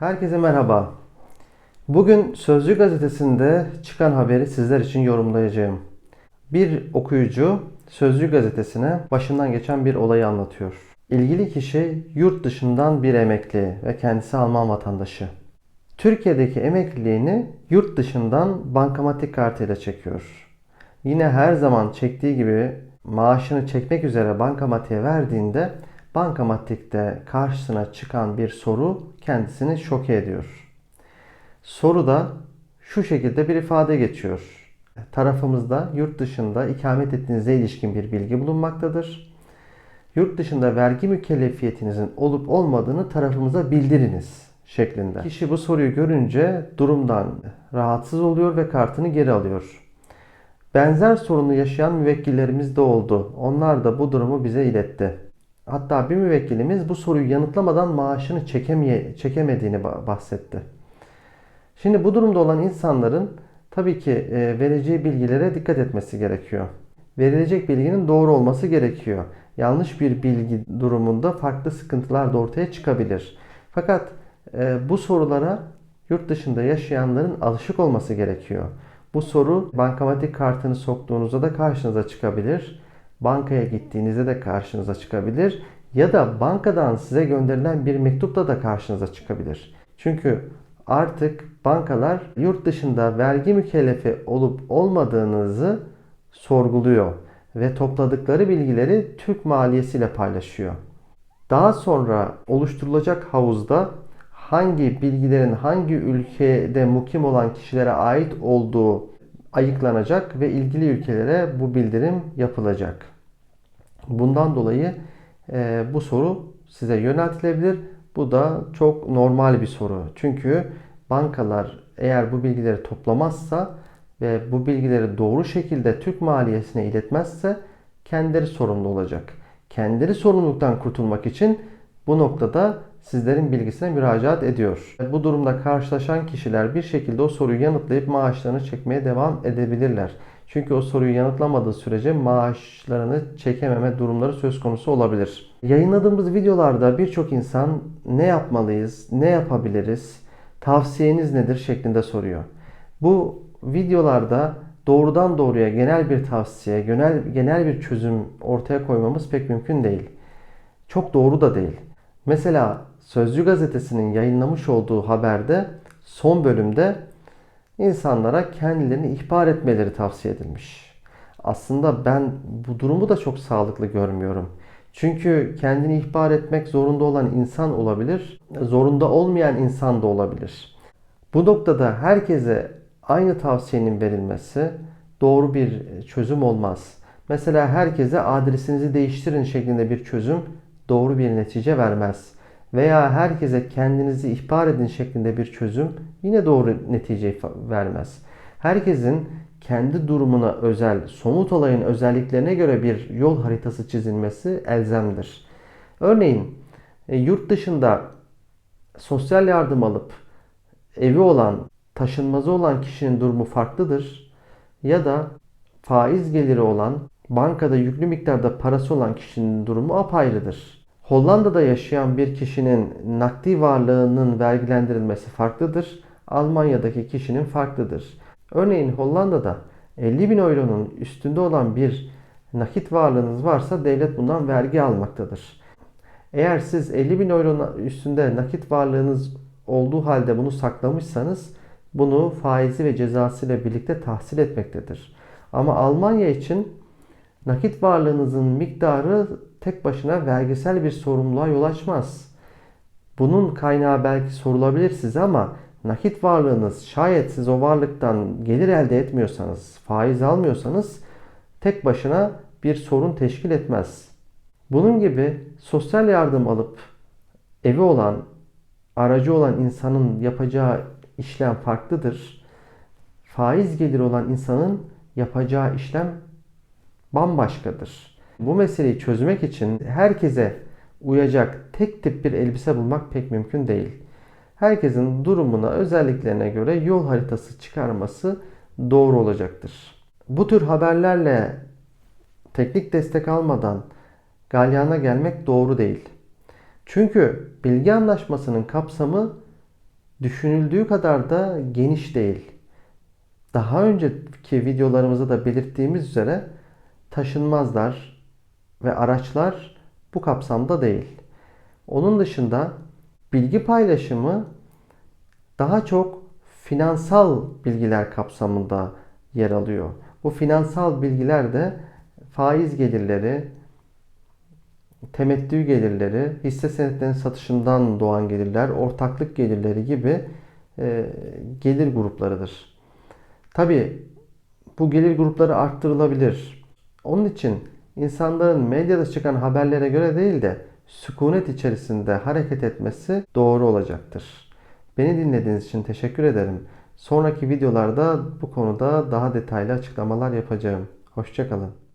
Herkese merhaba. Bugün Sözcü gazetesinde çıkan haberi sizler için yorumlayacağım. Bir okuyucu Sözcü gazetesine başından geçen bir olayı anlatıyor. İlgili kişi yurt dışından bir emekli ve kendisi Alman vatandaşı. Türkiye'deki emekliliğini yurt dışından bankamatik kartıyla çekiyor. Yine her zaman çektiği gibi maaşını çekmek üzere bankamatiğe verdiğinde bankamatikte karşısına çıkan bir soru kendisini şoke ediyor. Soruda şu şekilde bir ifade geçiyor. Tarafımızda yurt dışında ikamet ettiğinize ilişkin bir bilgi bulunmaktadır. Yurt dışında vergi mükellefiyetinizin olup olmadığını tarafımıza bildiriniz şeklinde. Kişi bu soruyu görünce durumdan rahatsız oluyor ve kartını geri alıyor. Benzer sorunu yaşayan müvekkillerimiz de oldu. Onlar da bu durumu bize iletti. Hatta bir müvekkilimiz bu soruyu yanıtlamadan maaşını çekemeye, çekemediğini ba- bahsetti. Şimdi bu durumda olan insanların tabii ki e, vereceği bilgilere dikkat etmesi gerekiyor. Verilecek bilginin doğru olması gerekiyor. Yanlış bir bilgi durumunda farklı sıkıntılar da ortaya çıkabilir. Fakat e, bu sorulara yurt dışında yaşayanların alışık olması gerekiyor. Bu soru bankamatik kartını soktuğunuzda da karşınıza çıkabilir. Bankaya gittiğinizde de karşınıza çıkabilir. Ya da bankadan size gönderilen bir mektupla da karşınıza çıkabilir. Çünkü artık bankalar yurt dışında vergi mükellefi olup olmadığınızı sorguluyor ve topladıkları bilgileri Türk maliyesiyle paylaşıyor. Daha sonra oluşturulacak havuzda hangi bilgilerin hangi ülkede mukim olan kişilere ait olduğu ayıklanacak ve ilgili ülkelere bu bildirim yapılacak. Bundan dolayı e, bu soru size yöneltilebilir. Bu da çok normal bir soru. Çünkü bankalar eğer bu bilgileri toplamazsa ve bu bilgileri doğru şekilde Türk maliyesine iletmezse kendileri sorumlu olacak. Kendileri sorumluluktan kurtulmak için bu noktada sizlerin bilgisine müracaat ediyor. Bu durumda karşılaşan kişiler bir şekilde o soruyu yanıtlayıp maaşlarını çekmeye devam edebilirler. Çünkü o soruyu yanıtlamadığı sürece maaşlarını çekememe durumları söz konusu olabilir. Yayınladığımız videolarda birçok insan ne yapmalıyız, ne yapabiliriz, tavsiyeniz nedir şeklinde soruyor. Bu videolarda doğrudan doğruya genel bir tavsiye, genel, genel bir çözüm ortaya koymamız pek mümkün değil. Çok doğru da değil. Mesela Sözcü gazetesinin yayınlamış olduğu haberde son bölümde insanlara kendilerini ihbar etmeleri tavsiye edilmiş. Aslında ben bu durumu da çok sağlıklı görmüyorum. Çünkü kendini ihbar etmek zorunda olan insan olabilir, zorunda olmayan insan da olabilir. Bu noktada herkese aynı tavsiyenin verilmesi doğru bir çözüm olmaz. Mesela herkese adresinizi değiştirin şeklinde bir çözüm doğru bir netice vermez. Veya herkese kendinizi ihbar edin şeklinde bir çözüm yine doğru netice vermez. Herkesin kendi durumuna özel, somut olayın özelliklerine göre bir yol haritası çizilmesi elzemdir. Örneğin e, yurt dışında sosyal yardım alıp evi olan, taşınmazı olan kişinin durumu farklıdır. Ya da faiz geliri olan, bankada yüklü miktarda parası olan kişinin durumu apayrıdır. Hollanda'da yaşayan bir kişinin nakdi varlığının vergilendirilmesi farklıdır. Almanya'daki kişinin farklıdır. Örneğin Hollanda'da 50 bin euronun üstünde olan bir nakit varlığınız varsa devlet bundan vergi almaktadır. Eğer siz 50 bin euronun üstünde nakit varlığınız olduğu halde bunu saklamışsanız bunu faizi ve cezasıyla birlikte tahsil etmektedir. Ama Almanya için nakit varlığınızın miktarı tek başına vergisel bir sorumluluğa yol açmaz. Bunun kaynağı belki sorulabilir size ama nakit varlığınız şayet siz o varlıktan gelir elde etmiyorsanız, faiz almıyorsanız tek başına bir sorun teşkil etmez. Bunun gibi sosyal yardım alıp evi olan, aracı olan insanın yapacağı işlem farklıdır. Faiz geliri olan insanın yapacağı işlem bambaşkadır. Bu meseleyi çözmek için herkese uyacak tek tip bir elbise bulmak pek mümkün değil. Herkesin durumuna, özelliklerine göre yol haritası çıkarması doğru olacaktır. Bu tür haberlerle teknik destek almadan galyana gelmek doğru değil. Çünkü bilgi anlaşmasının kapsamı düşünüldüğü kadar da geniş değil. Daha önceki videolarımızda da belirttiğimiz üzere taşınmazlar ve araçlar bu kapsamda değil. Onun dışında bilgi paylaşımı daha çok finansal bilgiler kapsamında yer alıyor. Bu finansal bilgiler de faiz gelirleri, temettü gelirleri, hisse senetlerinin satışından doğan gelirler, ortaklık gelirleri gibi e, gelir gruplarıdır. Tabi bu gelir grupları arttırılabilir. Onun için insanların medyada çıkan haberlere göre değil de sükunet içerisinde hareket etmesi doğru olacaktır. Beni dinlediğiniz için teşekkür ederim. Sonraki videolarda bu konuda daha detaylı açıklamalar yapacağım. Hoşçakalın.